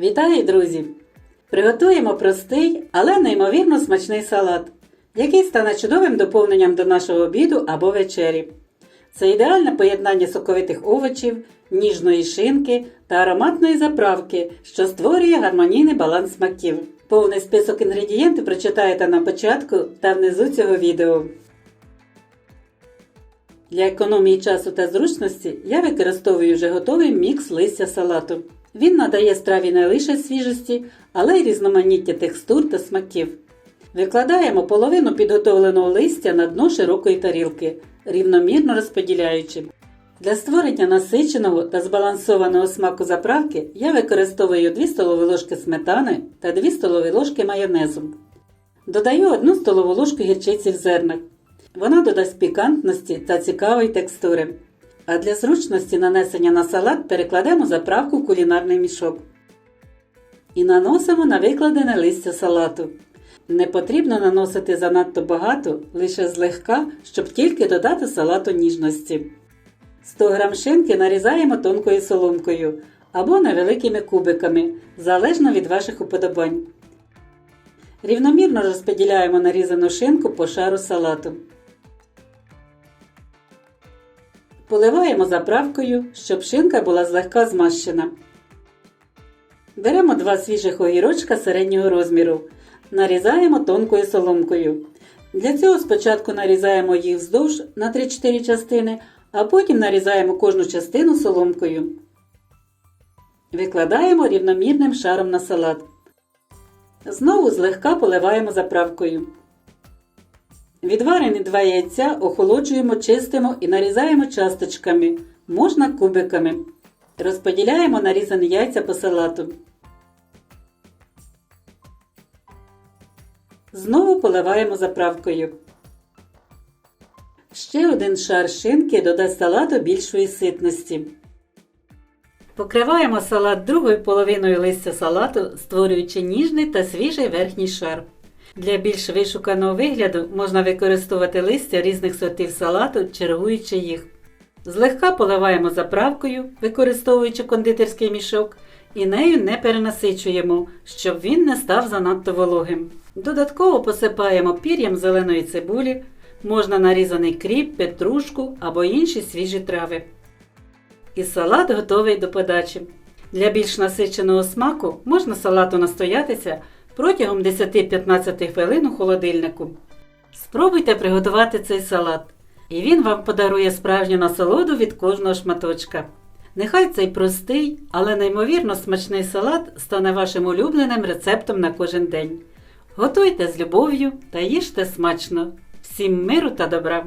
Вітаю, друзі! Приготуємо простий, але неймовірно смачний салат, який стане чудовим доповненням до нашого обіду або вечері. Це ідеальне поєднання соковитих овочів, ніжної шинки та ароматної заправки, що створює гармонійний баланс смаків. Повний список інгредієнтів прочитаєте на початку та внизу цього відео. Для економії часу та зручності я використовую вже готовий мікс листя салату. Він надає страві не лише свіжості, але й різноманіття текстур та смаків. Викладаємо половину підготовленого листя на дно широкої тарілки, рівномірно розподіляючи. Для створення насиченого та збалансованого смаку заправки я використовую 2 столові ложки сметани та 2 столові ложки майонезу. Додаю 1 столову ложку гірчиці в зернах. Вона додасть пікантності та цікавої текстури. А для зручності нанесення на салат перекладемо заправку в кулінарний мішок. І наносимо на викладене листя салату. Не потрібно наносити занадто багато, лише злегка, щоб тільки додати салату ніжності. 100 г шинки нарізаємо тонкою соломкою або невеликими кубиками, залежно від ваших уподобань. Рівномірно розподіляємо нарізану шинку по шару салату. Поливаємо заправкою, щоб шинка була злегка змащена. Беремо два свіжих огірочка середнього розміру. Нарізаємо тонкою соломкою. Для цього спочатку нарізаємо їх вздовж на 3-4 частини, а потім нарізаємо кожну частину соломкою. Викладаємо рівномірним шаром на салат. Знову злегка поливаємо заправкою. Відварені два яйця охолоджуємо, чистимо і нарізаємо часточками, можна кубиками. Розподіляємо нарізані яйця по салату. Знову поливаємо заправкою. Ще один шар шинки додасть салату більшої ситності. Покриваємо салат другою половиною листя салату, створюючи ніжний та свіжий верхній шар. Для більш вишуканого вигляду можна використовувати листя різних сортів салату, чергуючи їх. Злегка поливаємо заправкою, використовуючи кондитерський мішок, і нею не перенасичуємо, щоб він не став занадто вологим. Додатково посипаємо пір'ям зеленої цибулі, можна нарізаний кріп, петрушку або інші свіжі трави. І салат готовий до подачі. Для більш насиченого смаку можна салату настоятися протягом 10-15 хвилин у холодильнику. Спробуйте приготувати цей салат, і він вам подарує справжню насолоду від кожного шматочка. Нехай цей простий, але неймовірно смачний салат стане вашим улюбленим рецептом на кожен день. Готуйте з любов'ю та їжте смачно. Всім миру та добра!